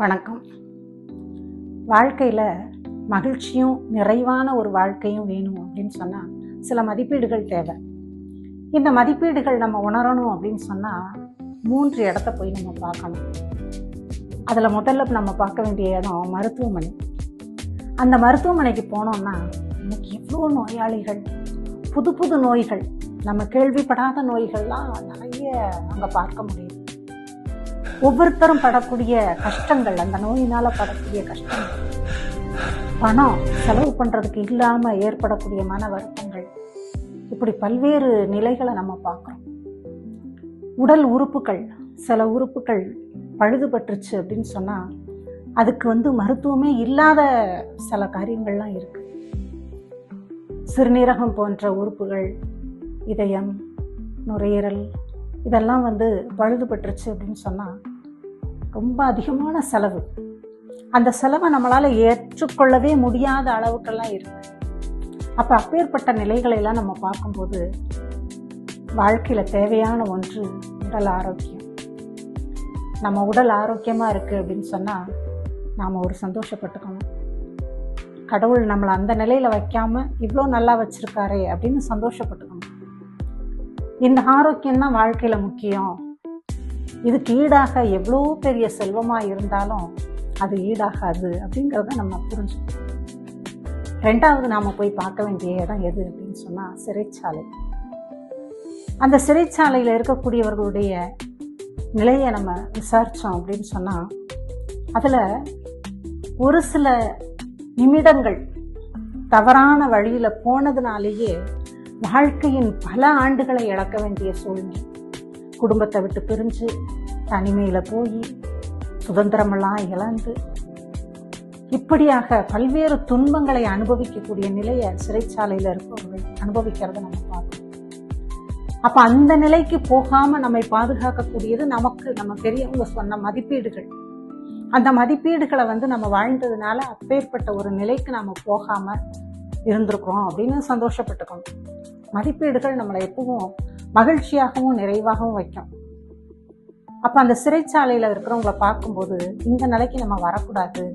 வணக்கம். வாழ்க்கையில் மகிழ்ச்சியும் நிறைவான ஒரு வாழ்க்கையும் வேணும் அப்படின்னு சொன்னால் சில மதிப்பீடுகள் தேவை. இந்த மதிப்பீடுகள் நம்ம உணரணும் அப்படின்னு சொன்னால் மூன்று இடத்த போய் நம்ம பார்க்கணும். அதில் முதல்ல நம்ம பார்க்க வேண்டிய இடம் மருத்துவமனை. அந்த மருத்துவமனைக்கு போனோம்னா நமக்கு எவ்வளோ நோயாளிகள் புது புது நோய்கள் நம்ம கேள்விப்படாத நோய்கள்லாம் நிறைய அங்கே பார்க்க முடியும். ஒவ்வொருத்தரும் படக்கூடிய கஷ்டங்கள் அந்த நோயினால படக்கூடிய கஷ்டங்கள். பணம் செலவு பண்றதுக்கு இல்லாம ஏற்படக்கூடிய மன வருத்தங்கள். இப்படி பல்வேறு நிலைகளை நம்ம பார்க்குறோம். உடல் உறுப்புகள் சில உறுப்புகள் பழுதுபட்டுருச்சு அப்படின்னு சொன்னால் அதுக்கு வந்து மருத்துவமே இல்லாத சில காரியங்கள்லாம் இருக்கு. சிறுநீரகம் போன்ற உறுப்புகள் இதயம் நுரையீரல் இதெல்லாம் வந்து பழுதுபட்டுருச்சு அப்படின்னு சொன்னால் ரொம்ப அதிகமான செலவு. அந்த செலவை நம்மளால் ஏற்றுக்கொள்ளவே முடியாத அளவுக்கெல்லாம் இருக்கு. அப்போ அப்பேற்பட்ட நிலைகளை எல்லாம் நம்ம பார்க்கும்போது வாழ்க்கையில் தேவையான ஒன்று உடல் ஆரோக்கியம். நம்ம உடல் ஆரோக்கியமாக இருக்குது அப்படின்னு சொன்னால் நாம் ஒரு சந்தோஷப்பட்டுக்கணும். கடவுள் நம்மளை அந்த நிலையில் வைக்காமல் இவ்வளோ நல்லா வச்சுருக்காரே அப்படின்னு சந்தோஷப்பட்டுக்கணும். இந்த ஆரோக்கியம் தான் வாழ்க்கையில் முக்கியம். இதுக்கு ஈடாக எவ்வளோ பெரிய செல்வமாக இருந்தாலும் அது ஈடாகாது அப்படிங்கிறத நம்ம புரிஞ்சுக்கணும். ரெண்டாவது நாம் போய் பார்க்க வேண்டிய இடம் எது அப்படின்னு சொன்னால் சிறைச்சாலை. அந்த சிறைச்சாலையில் இருக்கக்கூடியவர்களுடைய நிலையை நம்ம விசாரித்தோம் அப்படின்னு சொன்னால் அதில் ஒரு சில நிமிடங்கள் தவறான வழியில் போனதுனாலேயே வாழ்க்கையின் பல ஆண்டுகளை இழக்க வேண்டிய சூழ்நிலை. குடும்பத்தை விட்டு பிரிஞ்சு தனிமையில் போய் சுதந்திரமெல்லாம் இழந்து இப்படியாக பல்வேறு துன்பங்களை அனுபவிக்கக்கூடிய நிலையை சிறைச்சாலையில் இருப்பவர்கள் அனுபவிக்கிறத நம்ம பார்க்கணும். அப்ப அந்த நிலைக்கு போகாம நம்மை பாதுகாக்கக்கூடியது நமக்கு நம்ம பெரியவங்க சொன்ன மதிப்பீடுகள். அந்த மதிப்பீடுகளை வந்து நம்ம வாழ்ந்ததுனால அப்பேற்பட்ட ஒரு நிலைக்கு நம்ம போகாம இருந்திருக்கிறோம் அப்படின்னு சந்தோஷப்பட்டுக்கணும். மதிப்பீடுகள் நம்மளை எப்பவும் மகிழ்ச்சியாகவும் நிறைவாகவும் வைக்கும். அப்போ அந்த சிறைச்சாலையில் இருக்கிறவங்கள பார்க்கும்போது இந்த நிலைக்கு நம்ம வரக்கூடாது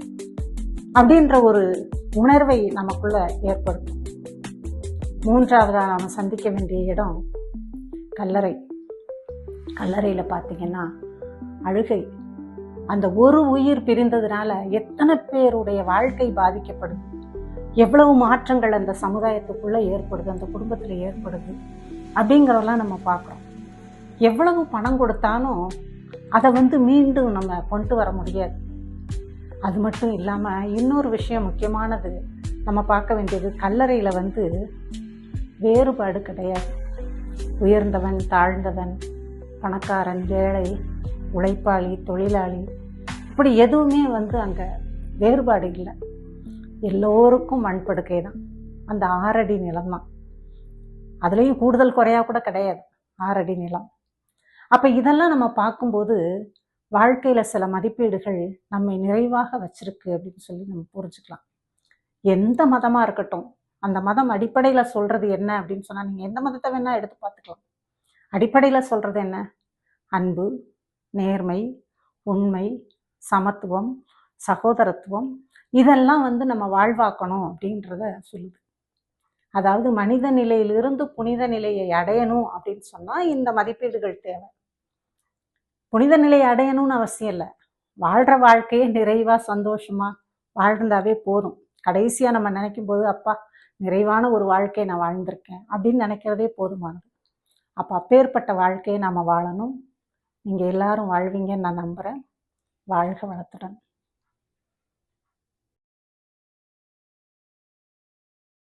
அப்படின்ற ஒரு உணர்வை நமக்குள்ள ஏற்படுத்தும். மூன்றாவதாக நாம் சந்திக்க வேண்டிய இடம் கல்லறை. கல்லறையில் பார்த்தீங்கன்னா அழுகை. அந்த ஒரு உயிர் பிரிந்ததுனால எத்தனை பேருடைய வாழ்க்கை பாதிக்கப்படுது? எவ்வளவு மாற்றங்கள் அந்த சமுதாயத்துக்குள்ளே ஏற்படுது அந்த குடும்பத்தில் ஏற்படுது அப்படிங்கிறதெல்லாம் நம்ம பார்க்குறோம். எவ்வளவு பணம் கொடுத்தாலும் அதை வந்து மீண்டும் நம்ம கொண்டு வர முடியாது. அது மட்டும் இல்லாமல் இன்னொரு விஷயம் முக்கியமானது நம்ம பார்க்க வேண்டியது கல்லறையில் வந்து வேறுபாடு கிடையாது. உயர்ந்தவன் தாழ்ந்தவன் பணக்காரன் ஏழை உழைப்பாளி தொழிலாளி இப்படி எதுவுமே வந்து அங்கே வேறுபாடு இல்லை. எல்லோருக்கும் மண் படுக்கை தான். அந்த ஆறடி நிலம் தான். அதுலேயும் கூடுதல் குறையா கூட கிடையாது ஆறடி நிலம். அப்போ இதெல்லாம் நம்ம பார்க்கும்போது வாழ்க்கையில் சில மதிப்பீடுகள் நம்மை நிறைவாக வச்சிருக்கு அப்படின்னு சொல்லி நம்ம புரிஞ்சுக்கலாம். எந்த மதமாக இருக்கட்டும் அந்த மதம் அடிப்படையில் சொல்கிறது என்ன அப்படின்னு சொன்னால் நீங்கள் எந்த மதத்தை வேணால் எடுத்து பார்த்துக்கலாம். அடிப்படையில் சொல்கிறது என்ன? அன்பு நேர்மை உண்மை சமத்துவம் சகோதரத்துவம் இதெல்லாம் வந்து நம்ம வாழ்வாக்கணும் அப்படின்றத சொல்லுது. அதாவது மனித நிலையிலிருந்து புனித நிலையை அடையணும் அப்படின்னு சொன்னால் இந்த மதிப்பீடுகள் தேவை. புனித நிலையை அடையணும்னு அவசியம் இல்லை. வாழ்கிற வாழ்க்கையே நிறைவாக சந்தோஷமாக வாழ்ந்தாவே போதும். கடைசியாக நம்ம நினைக்கும் போது அப்பா நிறைவான ஒரு வாழ்க்கையை நான் வாழ்ந்திருக்கேன் அப்படின்னு நினைக்கிறதே போதுமானது. அப்போ அப்பேற்பட்ட வாழ்க்கையை நாம் வாழணும். நீங்கள் எல்லாரும் வாழ்வீங்கன்னு நான் நம்புகிறேன் வாழ்க வளத்துடன்.